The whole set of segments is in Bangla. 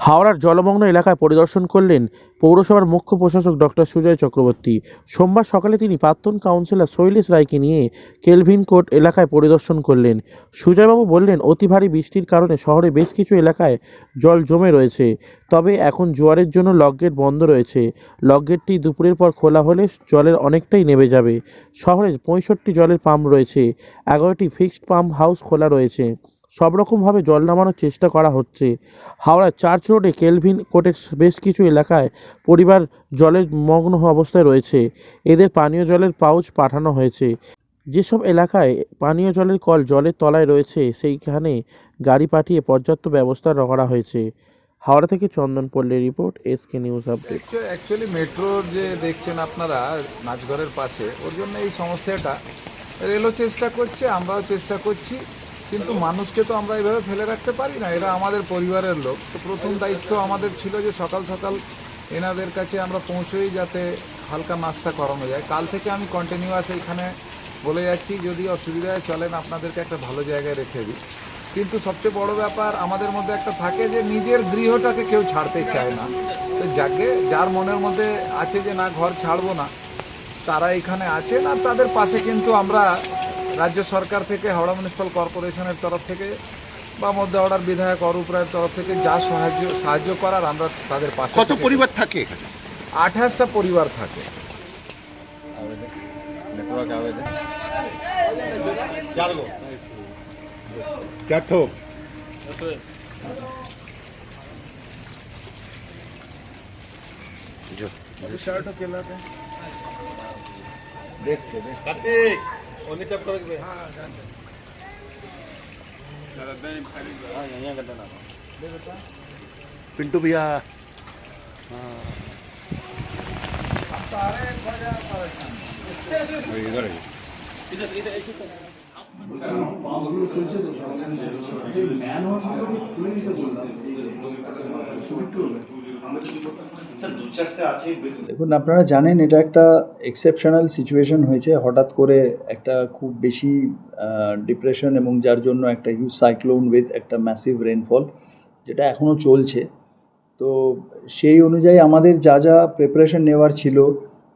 হাওড়ার জলমগ্ন এলাকায় পরিদর্শন করলেন পৌরসভার মুখ্য প্রশাসক ডক্টর সুজয় চক্রবর্তী। সোমবার সকালে তিনি প্রাক্তন কাউন্সিলর শৈলেশ রায়কে নিয়ে কেলভিন কোর্ট এলাকায় পরিদর্শন করলেন। সুজয়বাবু বললেন, অতি ভারী বৃষ্টির কারণে শহরে বেশ কিছু এলাকায় জল জমে রয়েছে। তবে এখন জোয়ারের জন্য লকগেট বন্ধ রয়েছে। লকগেটটি দুপুরের পর খোলা হলে জলের অনেকটাই নেমে যাবে। শহরে পঁয়ষট্টি জলের পাম্প রয়েছে। এগারোটি ফিক্সড পাম্প হাউস খোলা রয়েছে। সব রকমভাবে জল নামানোর চেষ্টা করা হচ্ছে। হাওড়ার চার্চ রোডে কেলভিন কোর্টের বেশ কিছু এলাকায় পরিবার জলের মগ্ন অবস্থায় রয়েছে। এদের পানীয় জলের পাউচ পাঠানো হয়েছে। যেসব এলাকায় পানীয় জলের কল জলের তলায় রয়েছে, সেইখানে গাড়ি পাঠিয়ে পর্যাপ্ত ব্যবস্থা করা হয়েছে। হাওড়া থেকে Chandan Palli report, SK news update. Actually মেট্রোর যে দেখছেন আপনারা নাচঘরের পাশে, ওর জন্য এই সমস্যাটা। রেলও চেষ্টা করছে, আমরাও চেষ্টা করছি। কিন্তু মানুষকে তো আমরা এভাবে ফেলে রাখতে পারি না। এরা আমাদের পরিবারের লোক। তো প্রথম দায়িত্ব আমাদের ছিল যে সকাল সকাল এনাদের কাছে আমরা পৌঁছেই যাতে হালকা নাস্তা করানো যায়। কাল থেকে আমি কন্টিনিউয়াস এখানে বলে যাচ্ছি, যদি অসুবিধায় চলেন, আপনাদেরকে একটা ভালো জায়গায় রেখে দিই। কিন্তু সবচেয়ে বড় ব্যাপার আমাদের মধ্যে একটা থাকে যে নিজের গৃহটাকে কেউ ছাড়তে চায় না। তো যাকে, যার মনের মধ্যে আছে যে না, ঘর ছাড়বো না, তারা এখানে আছেন আর তাদের পাশে কিন্তু আমরা রাজ্য সরকার থেকে হাওড়া মিউনিসিপ্যাল কর্পোরেশনের তরফ থেকে বা মধ্য হাওড়ার বিধায়ক অরূপ রায়ের তরফ থেকে যা সাহায্য সাহায্য করার আমরা তাদের পাশে কত থেকে- পরিবার থাকে এখানে আঠাশটা পরিবার থাকে क्या ठोक जो शर्ट पिंटू भैया इधर इधर দেখুন, আপনারা জানেন এটা একটা এক্সেপশনাল সিচুয়েশন হয়েছে। হঠাৎ করে একটা খুব বেশি ডিপ্রেশন এবং যার জন্য একটা হিউজ সাইক্লোন উইথ একটা ম্যাসিভ রেনফল যেটা এখনও চলছে। তো সেই অনুযায়ী আমাদের যা যা প্রিপারেশন নেওয়ার ছিল,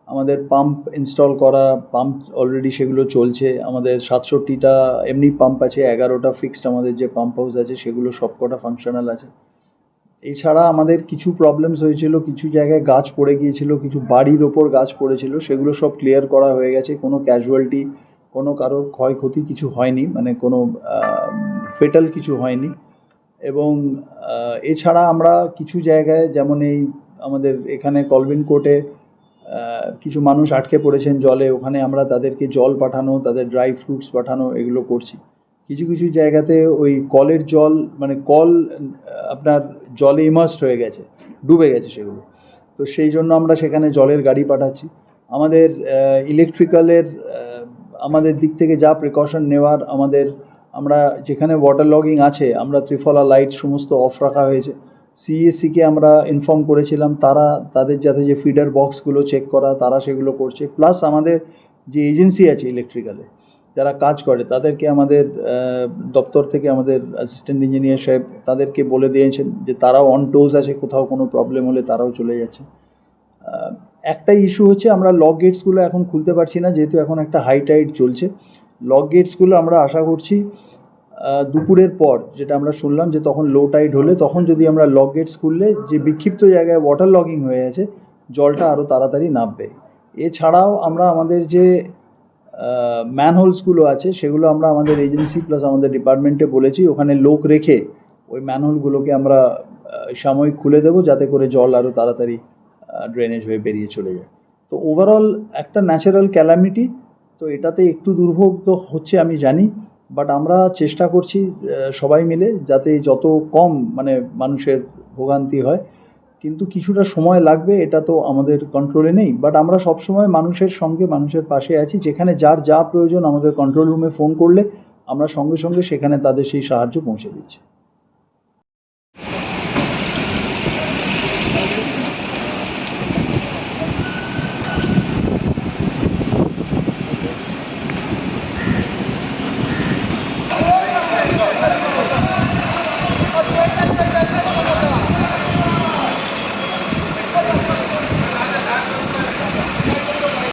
আমাদের পাম্প ইনস্টল করা পাম্প অলরেডি সেগুলো চলছে। আমাদের সাতষট্টিটা, এমনি পাম্প আছে, এগারোটা ফিক্সড আমাদের যে পাম্প হাউস আছে, সেগুলো সবকটা ফাংশনাল আছে। এছাড়া আমাদের কিছু প্রবলেমস হয়েছিল, কিছু জায়গায় গাছ পড়ে গিয়েছিল, কিছু বাড়ির ওপর গাছ পড়েছিল, সেগুলো সব ক্লিয়ার করা হয়ে গেছে। কোনো ক্যাজুয়ালিটি কোনো কারোর ক্ষয়ক্ষতি কিছু হয়নি মানে কোনো ফেটাল কিছু হয়নি। এবং এছাড়া আমরা কিছু জায়গায়, যেমন এই আমাদের এখানে কলভিন কোর্টে কিছু মানুষ আটকে পড়েছেন জলে, ওখানে আমরা তাদেরকে জল পাঠানো, তাদের ড্রাই ফ্রুটস পাঠানো, এগুলো করছি। কিছু কিছু জায়গাতে ওই কলের জল মানে কল আপনার জলে ইমার্সড হয়ে গেছে, ডুবে গেছে সেগুলো। তো সেই জন্য আমরা সেখানে জলের গাড়ি পাঠাচ্ছি। আমাদের ইলেকট্রিক্যালের আমাদের দিক থেকে যা প্রিকশন নেওয়ার আমাদের, আমরা যেখানে ওয়াটার লগিং আছে, আমরা ত্রিফলা লাইট সমস্ত অফ রাখা হয়েছে। সিএসসিকে আমরা ইনফর্ম করেছিলাম, তারা, তাদের যাতে যে ফিডার বক্সগুলো চেক করা, তারা সেগুলো করছে। প্লাস আমাদের যে এজেন্সি আছে ইলেকট্রিক্যালে যারা কাজ করে, তাদেরকে আমাদের দপ্তর থেকে আমাদের অ্যাসিস্ট্যান্ট ইঞ্জিনিয়ার সাহেব তাদেরকে বলে দিয়েছেন যে তারাও অন টোজ আছে, কোথাও কোনো প্রবলেম হলে তারাও চলে যাচ্ছে। একটাই ইস্যু হচ্ছে আমরা লক গেটসগুলো এখন খুলতে পারছি না, যেহেতু এখন একটা হাই টাইট চলছে। লক গেটসগুলো আমরা আশা করছি দুপুরের পর যেটা আমরা শুনলাম যে তখন লো টাইড হলে তখন যদি আমরা লক গেটস খুললে যে বিক্ষিপ্ত জায়গায় ওয়াটার লগিং হয়ে আছে জলটা আরও তাড়াতাড়ি নামবে। এছাড়াও আমরা আমাদের যে ম্যানহোলসগুলো আছে, সেগুলো আমরা আমাদের এজেন্সি প্লাস আমাদের ডিপার্টমেন্টে বলেছি, ওখানে লোক রেখে ওই ম্যানহোলগুলোকে আমরা সাময়িক খুলে দেবো, যাতে করে জল আরও তাড়াতাড়ি ড্রেনেজ হয়ে বেরিয়ে চলে যায়। তো ওভারঅল একটা ন্যাচারাল ক্যালামিটি তো এটাতে একটু দুর্ভোগ তো হচ্ছে আমি জানি বাট আমরা চেষ্টা করছি সবাই মিলে যাতে যত কম মানে মানুষের ভোগান্তি হয় কিন্তু কিছুটা সময় লাগবে, এটা তো আমাদের কন্ট্রোলে নেই। বাট আমরা সবসময় মানুষের সঙ্গে, মানুষের পাশে আছি। যেখানে যার যা প্রয়োজন আমাদের কন্ট্রোল রুমে ফোন করলে আমরা সঙ্গে সঙ্গে সেখানে তাদের সেই সাহায্য পৌঁছে দিচ্ছি।